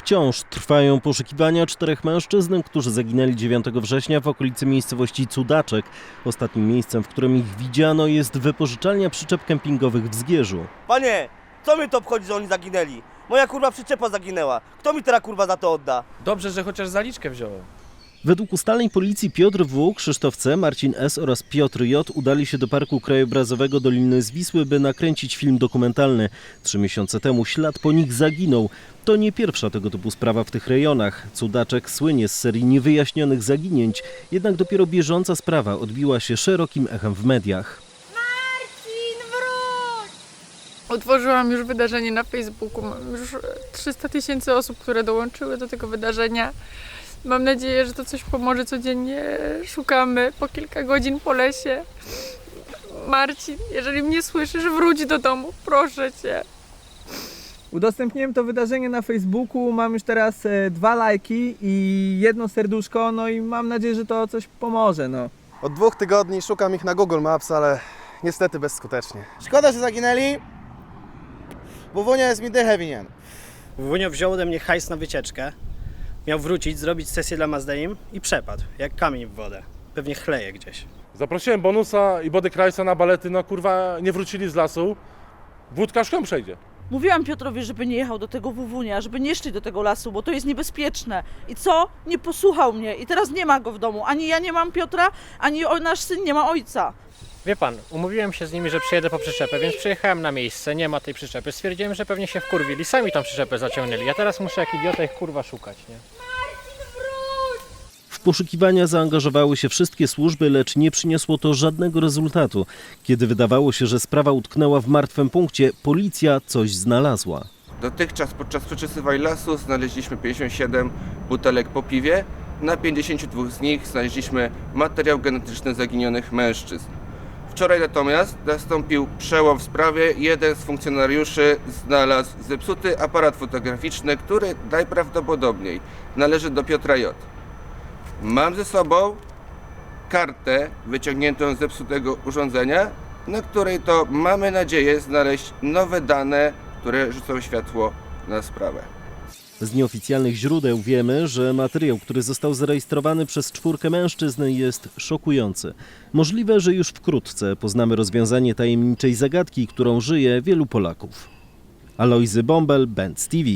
Wciąż trwają poszukiwania czterech mężczyzn, którzy zaginęli 9 września w okolicy miejscowości Cudaczek. Ostatnim miejscem, w którym ich widziano jest wypożyczalnia przyczep kempingowych w Zgierzu. Panie, co mnie to obchodzi, że oni zaginęli? Moja kurwa przyczepa zaginęła. Kto mi teraz kurwa za to odda? Dobrze, że chociaż zaliczkę wziąłem. Według ustaleń policji Piotr W., Krzysztof C., Marcin S. oraz Piotr J. udali się do Parku Krajobrazowego Doliny z Wisły, by nakręcić film dokumentalny. Trzy miesiące temu ślad po nich zaginął. To nie pierwsza tego typu sprawa w tych rejonach. Cudaczek słynie z serii niewyjaśnionych zaginięć, jednak dopiero bieżąca sprawa odbiła się szerokim echem w mediach. Otworzyłam już wydarzenie na Facebooku. Mam już 300 tysięcy osób, które dołączyły do tego wydarzenia. Mam nadzieję, że to coś pomoże. Codziennie szukamy po kilka godzin po lesie. Marcin, jeżeli mnie słyszysz, wróć do domu, proszę cię. Udostępniłem to wydarzenie na Facebooku, mam już teraz e, dwa lajki i jedno serduszko, no i mam nadzieję, że to coś pomoże, no. Od dwóch tygodni szukam ich na Google Maps, ale niestety bezskutecznie. Szkoda, że zaginęli, bo Wunia jest mi dychę winien. Wunio wziął ode mnie hajs na wycieczkę. Miał wrócić, zrobić sesję dla Mazdaim i przepadł, jak kamień w wodę. Pewnie chleje gdzieś. Zaprosiłem Bonusa i Body Krajsa na balety, no kurwa nie wrócili z lasu. Wódka szką przejdzie. Mówiłam Piotrowi, żeby nie jechał do tego Wuwunia, żeby nie szli do tego lasu, bo to jest niebezpieczne. I co? Nie posłuchał mnie i teraz nie ma go w domu. Ani ja nie mam Piotra, ani nasz syn nie ma ojca. Wie pan, umówiłem się z nimi, że przyjedę po przyczepę, więc przyjechałem na miejsce, nie ma tej przyczepy. Stwierdziłem, że pewnie się wkurwili, sami tą przyczepę zaciągnęli. Ja teraz muszę jak idiota ich kurwa szukać, nie? W poszukiwania zaangażowały się wszystkie służby, lecz nie przyniosło to żadnego rezultatu. Kiedy wydawało się, że sprawa utknęła w martwym punkcie, policja coś znalazła. Dotychczas podczas przeczesywań lasu znaleźliśmy 57 butelek po piwie. Na 52 z nich znaleźliśmy materiał genetyczny zaginionych mężczyzn. Wczoraj natomiast nastąpił przełom w sprawie. Jeden z funkcjonariuszy znalazł zepsuty aparat fotograficzny, który najprawdopodobniej należy do Piotra J. Mam ze sobą kartę wyciągniętą z zepsutego urządzenia, na której to mamy nadzieję znaleźć nowe dane, które rzucą światło na sprawę. Z nieoficjalnych źródeł wiemy, że materiał, który został zarejestrowany przez czwórkę mężczyzn jest szokujący. Możliwe, że już wkrótce poznamy rozwiązanie tajemniczej zagadki, którą żyje wielu Polaków. Alojzy Bąbel, Benz TV.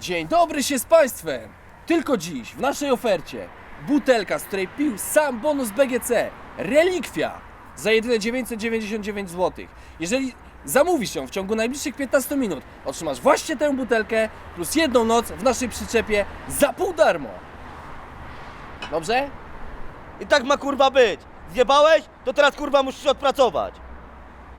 Dzień dobry się z Państwem! Tylko dziś w naszej ofercie butelka, z której pił sam bonus BGC, relikwia za jedyne 999 zł. Jeżeli zamówisz ją w ciągu najbliższych 15 minut, otrzymasz właśnie tę butelkę plus jedną noc w naszej przyczepie za pół darmo. Dobrze? I tak ma kurwa być. Zjebałeś? To teraz kurwa musisz odpracować.